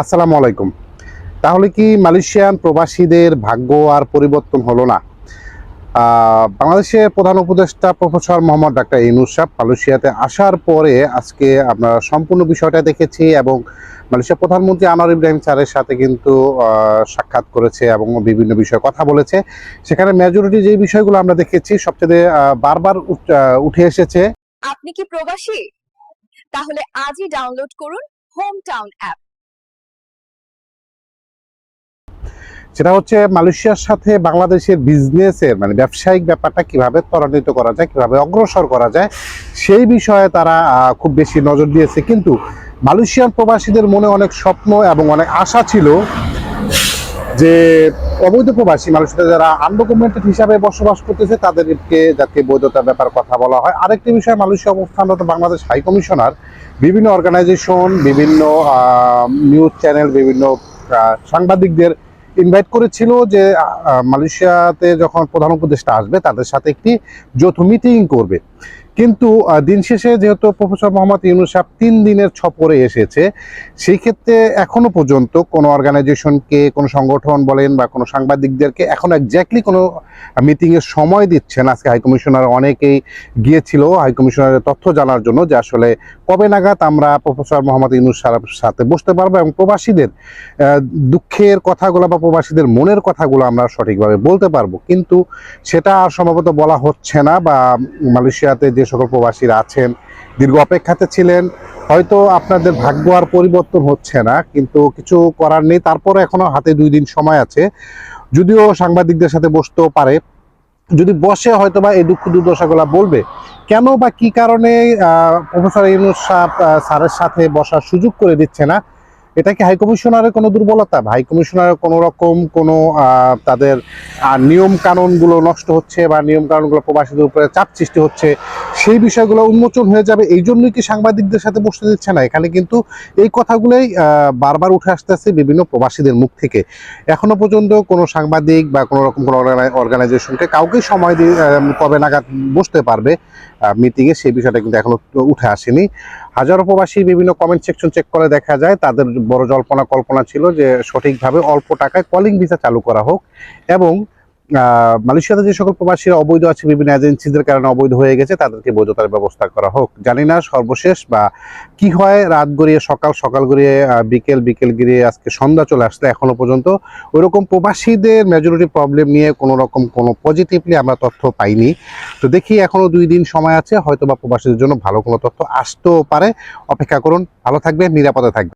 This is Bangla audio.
আসসালামু আলাইকুম। তাহলে কি মালয়েশিয়ান প্রবাসীদের ভাগ্য আর পরিবর্তন হলো না? বাংলাদেশের প্রধান উপদেষ্টা প্রফেসর মোহাম্মদ ডাক্তার ইনুস সাহেব মালয়েশিয়াতে আসার পরে আজকে আমরা সম্পূর্ণ বিষয়টা দেখেছি এবং মালয়েশিয়ার প্রধানমন্ত্রী আনোয়ার ইব্রাহিম স্যারের সাথে কিন্তু সাক্ষাৎ করেছে এবং বিভিন্ন বিষয়ে কথা বলেছে। সেখানে মেজরিটি যে বিষয়গুলো আমরা দেখেছি, সবচেয়ে বারবার উঠে এসেছে। আপনি কি প্রবাসী? তাহলে আজই ডাউনলোড করুন হোম টাউন অ্যাপ সেটা হচ্ছে মালয়েশিয়ার সাথে বাংলাদেশের বিজনেসের মানে ব্যবসায়িক ব্যাপারটা কীভাবে ত্বরান্বিত করা যায়, কীভাবে অগ্রসর করা যায়, সেই বিষয়ে তারা খুব বেশি নজর দিয়েছে। কিন্তু মালয়েশিয়ান প্রবাসীদের মনে অনেক স্বপ্ন এবং অনেক আশা ছিল যে অবৈধ প্রবাসী মালয়েশিয়াতে যারা আনডকুমেন্টেড হিসাবে বসবাস করতেছে, তাদেরকে যাতে বৈধতার ব্যাপার কথা বলা হয়। আরেকটি বিষয়, মালয়েশিয়া অবস্থানরত বাংলাদেশ হাই কমিশনার বিভিন্ন অর্গানাইজেশন বিভিন্ন নিউজ চ্যানেল বিভিন্ন সাংবাদিকদের ইনভাইট করেছিল যে মালয়েশিয়াতে যখন প্রধান উপদেষ্টা আসবে তাদের সাথে একটি যৌথ মিটিং করবে। কিন্তু দিন শেষে যেহেতু প্রফেসর মোহাম্মদ ইউনুস সাহেব তিন দিনের ছপরে এসেছে, সেই ক্ষেত্রে এখনও পর্যন্ত কোনো অর্গানাইজেশনকে, কোনো সংগঠন বলেন বা কোনো সাংবাদিকদেরকে এখন একজ্যাক্টলি কোনো মিটিংয়ের সময় দিচ্ছেন। আজকে হাইকমিশনার অনেকেই গিয়েছিল হাইকমিশনারের তথ্য জানার জন্য যে আসলে কবে নাগাদ আমরা প্রফেসর মোহাম্মদ ইউনুস সাহেবের সাথে বসতে পারব এবং প্রবাসীদের দুঃখের কথাগুলো বা প্রবাসীদের মনের কথাগুলো আমরা সঠিকভাবে বলতে পারব। কিন্তু সেটা আর সম্ভবত বলা হচ্ছে না বা মালয়েশিয়াতে যে সকল প্রবাসীরা আছেন, দীর্ঘ অপেক্ষাতে ছিলেন, হয়তো আপনাদের ভাগ্য আর পরিবর্তন হচ্ছে না, কিন্তু কিছু করার নেই। তারপরে এখনও হাতে দুই দিন সময় আছে। যদিও সাংবাদিকদের সাথে বসতেও পারে। যদি বসে হয়তো বা এই দুঃখ দুর্দশাগুলো বলবে, কেন বা কি কারণে প্রফেসর ইউনুস সাহেব স্যারের সাথে বসার সুযোগ করে দিচ্ছে না? এটা কি হাইকমিশনারের কোনো দুর্বলতা? হাইকমিশনারের কোনো রকম কোনো তাদের নিয়ম নিয়ম কানুনগুলো নষ্ট হচ্ছে বা নিয়ম কানুনগুলো প্রবাসীদের উপরে চাপ সৃষ্টি হচ্ছে? সেই বিষয়গুলো উন্মোচন হয়ে যাবে, এই জন্যই কি সাংবাদিকদের সাথে বসতে দিচ্ছে না? এখানে কিন্তু এই কথাগুলোই বারবার উঠে আসতেছে বিভিন্ন প্রবাসীদের মুখ থেকে। এখনও পর্যন্ত কোনো সাংবাদিক বা কোনো রকম কোনো অর্গানাইজেশনকে কাউকে সময় দিয়ে কবে নাগাদ বসতে পারবে মিটিংয়ে সেই বিষয়টা কিন্তু এখনও উঠে আসেনি। হাজারো প্রবাসী বিভিন্ন কমেন্ট সেকশন চেক করে দেখা যায়, তাদের বড় জল্পনা কল্পনা ছিল যে সঠিকভাবে অল্প টাকায় কলিং ভিসা চালু করা হোক এবং মালয়েশিয়াতে যে সকল প্রবাসীরা অবৈধ আছে, বিভিন্ন এজেন্সিদের কারণে অবৈধ হয়ে গেছে, তাদেরকে বৈধতার ব্যবস্থা করা হোক। জানি না সর্বশেষ বা কি হয়, রাত গড়িয়ে, সকাল সকাল গড়িয়ে বিকেল বিকেল গড়িয়ে আজকে সন্ধ্যা চলে আসলে এখনও পর্যন্ত। ওইরকম প্রবাসীদের মেজরিটি প্রবলেম নিয়ে কোনো রকম কোনো পজিটিভলি আমরা তথ্য পাইনি। তো দেখি এখনও দুই দিন সময় আছে হয়তো বা প্রবাসীদের জন্য ভালো কোনো তথ্য আসতেও পারে। অপেক্ষা করুন, ভালো থাকবে নিরাপদে থাকবে